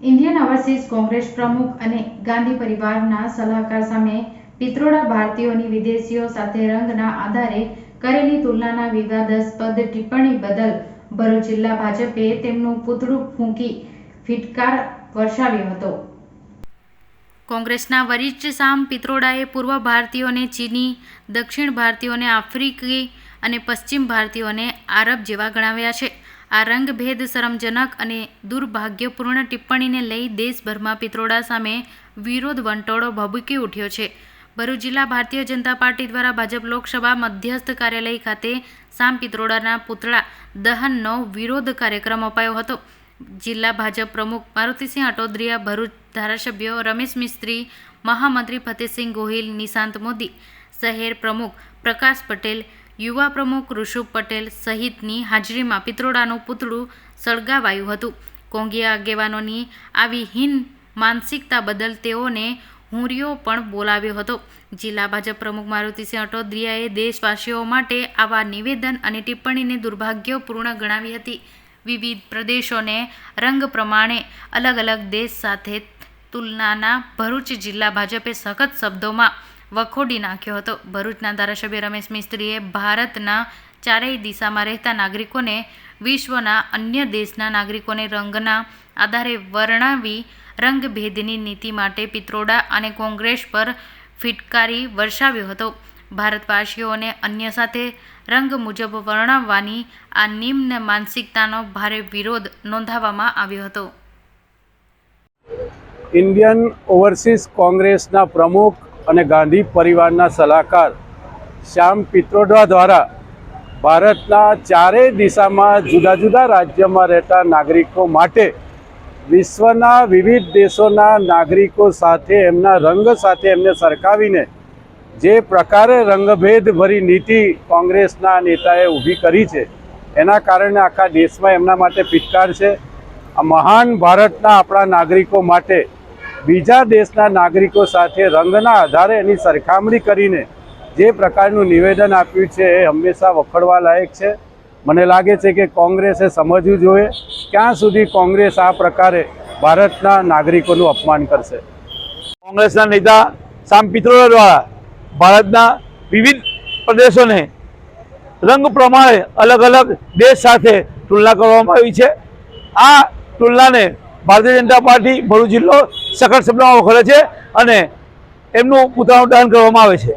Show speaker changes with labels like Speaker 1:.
Speaker 1: Indian overseas Congress પ્રમુખ અને ગાંધી પરિવારના સલાહકાર સામે પિત્રોડા ભારતીયોની વિદેશીઓ સાથે રંગના આધારે કરેલી તુલનાના વિવાદાસ્પદ ટિપ્પણી બદલ ભરૂચ જિલ્લા ભાજપે તેમનું પૂતળું ફૂંકી ફિટકાર વર્ષાવ્યો હતો. કોંગ્રેસના વરિષ્ઠ સામ પિત્રોડાએ પૂર્વ ભારતીયોને ચીની, દક્ષિણ ભારતીયોને આફ્રિકી અને પશ્ચિમ ભારતીયોને આરબ જેવા ગણાવ્યા છે. આ રંગભેદ શરમજનક અને દુર્ભાગ્યપૂર્ણ ટિપ્પણીને લઈ દેશભરમાં પિત્રોડા સામે વિરોધ વંટોળો ભભૂકી ઉઠ્યો છે. ભરૂચ જિલ્લા ભારતીય જનતા પાર્ટી દ્વારા ભાજપ લોકસભા મધ્યસ્થ કાર્યાલય ખાતે સામ પિત્રોડાના પૂતળા દહનનો વિરોધ કાર્યક્રમ અપાયો હતો. જિલ્લા ભાજપ પ્રમુખ મારુતિસિંહ અટોદરિયા, ભરૂચ ધારાસભ્યો રમેશ મિસ્ત્રી, મહામંત્રી ફતેહસિંહ ગોહિલ, નિશાંત મોદી, શહેર પ્રમુખ પ્રકાશ પટેલ યુવા પ્રમુખ ઋષભ પટેલ સહિતની હાજરીમાં પિત્રોડાનું પૂતળું સળગાવાયું હતું. કોંગીયા આગેવાનોની આવી હીન માનસિકતા બદલ તેઓને હુંરિયો પણ બોલાવ્યો હતો. જિલ્લા ભાજપ પ્રમુખ મારુતિસિંહ અટોદરિયાએ દેશવાસીઓ માટે આવા નિવેદન અને ટિપ્પણીને દુર્ભાગ્યપૂર્ણ ગણાવી હતી. વિવિધ પ્રદેશોને રંગ પ્રમાણે અલગ અલગ દેશ સાથે તુલનાના ભરૂચ જિલ્લા ભાજપે સખત શબ્દોમાં વખોડી નાખ્યો હતો. ભરૂચના ધારાસભ્ય રમેશ મિસ્ત્રીએ ભારતના ચારેય દિશામાં રહેતા નાગરિકોને વિશ્વના અન્ય દેશના નાગરિકોને રંગના આધારે વર્ણવી રંગભેદની નીતિ માટે પિત્રોડા અને કોંગ્રેસ પર ફિટકારી વર્ષાવ્યો હતો. ભારતવાસીઓને અન્ય સાથે રંગ મુજબ વર્ણવવાની આ નિમ્ન માનસિકતાનો ભારે વિરોધ નોંધાવવામાં આવ્યો હતો.
Speaker 2: ઇન્ડિયન ઓવરસીઝ કોંગ્રેસના પ્રમુખ અને ગાંધી પરિવારના સલાહકાર શ્યામ પિત્રોડા દ્વારા ભારતના ચારેય દિશામાં જુદા જુદા રાજ્યમાં રહેતા નાગરિકો માટે વિશ્વના વિવિધ દેશોના નાગરિકો સાથે એમના રંગ સાથે એમને સરખાવીને જે પ્રકારે રંગભેદભરી નીતિ કોંગ્રેસના નેતાએ ઊભી કરી છે, એના કારણે આખા દેશમાં એમના માટે ફિટકાર છે. આ મહાન ભારતના આપણા નાગરિકો માટે બીજા દેશના નાગરિકો સાથે રંગના આધારે એની સરખામણી કરીને જે પ્રકારનું નિવેદન આપ્યું છે એ હંમેશા વખોડવા લાયક છે. મને લાગે છે કે કોંગ્રેસે સમજવું જોઈએ ક્યાં સુધી કોંગ્રેસ આ પ્રકારે ભારતના નાગરિકોનું અપમાન કરશે.
Speaker 3: કોંગ્રેસના નેતા સામ પિત્રોડા દ્વારા ભારતના વિવિધ પ્રદેશોને રંગ પ્રમાણે અલગ અલગ દેશ સાથે તુલના કરવામાં આવી છે. આ તુલનાને ભારતીય જનતા પાર્ટી ભરૂચ જિલ્લો સખત શબ્દોમાં વખોડે છે અને એમનું પુતળાનું દહન કરવામાં આવે છે.